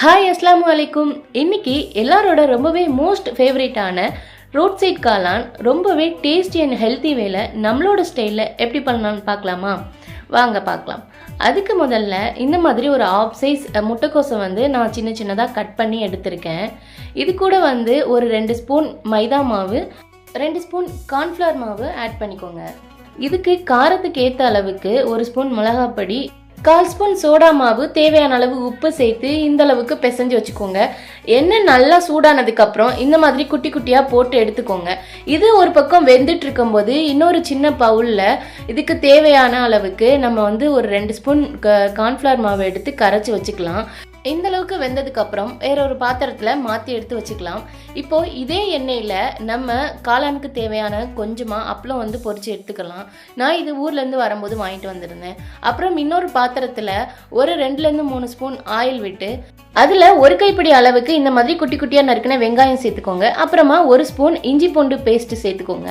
Hi அஸ்லாம் அலைக்கும் இன்னைக்கு எல்லாரோட ரொம்பவே மோஸ்ட் ஃபேவரேட்டான ரோட் சைட் காளான் ரொம்பவே டேஸ்டி அண்ட் ஹெல்த்தி வேலை நம்மளோட ஸ்டைலில் எப்படி பண்ணலாம்னு பார்க்கலாமா? வாங்க பார்க்கலாம். அதுக்கு முதல்ல இந்த மாதிரி ஒரு ஆஃப் சைஸ் முட்டைக்கோசை வந்து நான் சின்ன சின்னதாக கட் பண்ணி எடுத்திருக்கேன். இது கூட வந்து ஒரு ரெண்டு ஸ்பூன் மைதா மாவு ரெண்டு ஸ்பூன் கார்ன்ஃப்ளவர் மாவு ஆட் பண்ணிக்கோங்க. இதுக்கு காரத்துக்கு ஏற்ற அளவுக்கு ஒரு ஸ்பூன் மிளகாப்பொடி கால் ஸ்பூன் சோடா மாவு தேவையான அளவு உப்பு சேர்த்து இந்த அளவுக்கு பிசைஞ்சு வச்சுக்கோங்க. எண்ணெய் நல்லா சூடானதுக்கப்புறம் இந்த மாதிரி குட்டி குட்டியாக போட்டு எடுத்துக்கோங்க. இது ஒரு பக்கம் வெந்துட்டு இருக்கும்போது இன்னொரு சின்ன பவுலில் இதுக்கு தேவையான அளவுக்கு நம்ம வந்து ஒரு ரெண்டு ஸ்பூன் கார்ன்ஃப்ளவர் மாவு எடுத்து கரைச்சி வச்சுக்கலாம். இந்த அளவுக்கு வெந்ததுக்கு அப்புறம் வேற ஒரு பாத்திரத்தில் மாற்றி எடுத்து வச்சுக்கலாம். இப்போ இதே எண்ணெயில் நம்ம காளானுக்கு தேவையான கொஞ்சமாக அப்பளம் வந்து பொறிச்சு எடுத்துக்கலாம். நான் இது ஊர்லேருந்து வரும்போது வாங்கிட்டு வந்திருந்தேன். அப்புறம் இன்னொரு பாத்திரத்தில் ஒரு ரெண்டுலேருந்து மூணு ஸ்பூன் ஆயில் விட்டு அதில் ஒரு கைப்பிடி அளவுக்கு இந்த மாதிரி குட்டி குட்டியாக நறுக்கின வெங்காயம் சேர்த்துக்கோங்க. அப்புறமா ஒரு ஸ்பூன் இஞ்சி பூண்டு பேஸ்ட் சேர்த்துக்கோங்க.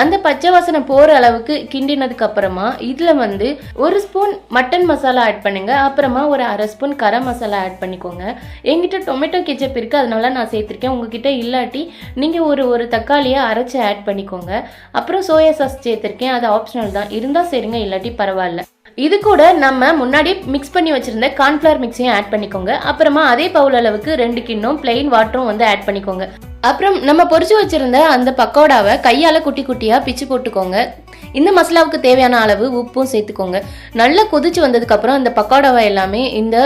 அந்த பச்சை வாசனை போகிற அளவுக்கு கிண்டினதுக்கு அப்புறமா இதில் வந்து ஒரு ஸ்பூன் மட்டன் மசாலா ஆட் பண்ணுங்க. அப்புறமா ஒரு அரை ஸ்பூன் கரம் மசாலா ஆட் பண்ணிக்கோங்க. எங்கிட்ட டொமேட்டோ கெச்சப் இருக்குது அதனால நான் சேர்த்துருக்கேன். உங்ககிட்ட இல்லாட்டி நீங்கள் ஒரு ஒரு தக்காளியை அரைச்சி ஆட் பண்ணிக்கோங்க. அப்புறம் சோயா சாஸ் சேர்த்துருக்கேன். அது ஆப்ஷனல் தான். இருந்தால் சரிங்க இல்லாட்டி பரவாயில்ல. இது கூட நம்ம முன்னாடி மிக்ஸ் பண்ணி வச்சுருந்த கார்ன்ஃப்ளவர் மிக்ஸையும் ஆட் பண்ணிக்கோங்க. அப்புறமா அதே பவுல் அளவுக்கு ரெண்டு கிண்ணம் பிளெயின் வாட்டரும் வந்து ஆட் பண்ணிக்கோங்க. அப்புறம் நம்ம பொறிச்சு வச்சுருந்த அந்த பக்கோடாவை கையால் குட்டி குட்டியாக பிச்சு போட்டுக்கோங்க. இந்த மசாலாவுக்கு தேவையான அளவு உப்பும் சேர்த்துக்கோங்க. நல்லா கொதிச்சு வந்ததுக்கப்புறம் இந்த பக்கோடாவை எல்லாமே இந்த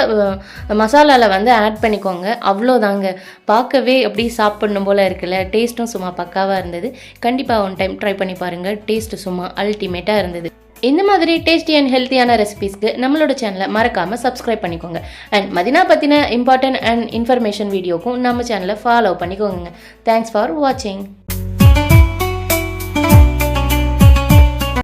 மசாலாவில் வந்து ஆட் பண்ணிக்கோங்க. அவ்வளோதாங்க. பார்க்கவே அப்படி சாப்பிடணும் போல் இருக்குல்ல. டேஸ்ட்டும் சும்மா பக்காவாக இருந்தது. கண்டிப்பாக ஒன் டைம் ட்ரை பண்ணி பாருங்கள் டேஸ்ட்டு சும்மா அல்டிமேட்டாக இருந்தது. இந்த மாதிரி டேஸ்டி அண்ட் ஹெல்த்தியான ரெசிபீஸ்க்கு நம்மளோட சேனலை மறக்காமல் சப்ஸ்கிரைப் பண்ணிக்கோங்க. அண்ட் மதினா பற்றின இம்பார்ட்டன்ட் அண்ட் இன்ஃபர்மேஷன் வீடியோக்கும் நம்ம சேனலை ஃபாலோ பண்ணிக்கோங்க தேங்க்ஸ் ஃபார் வாட்சிங்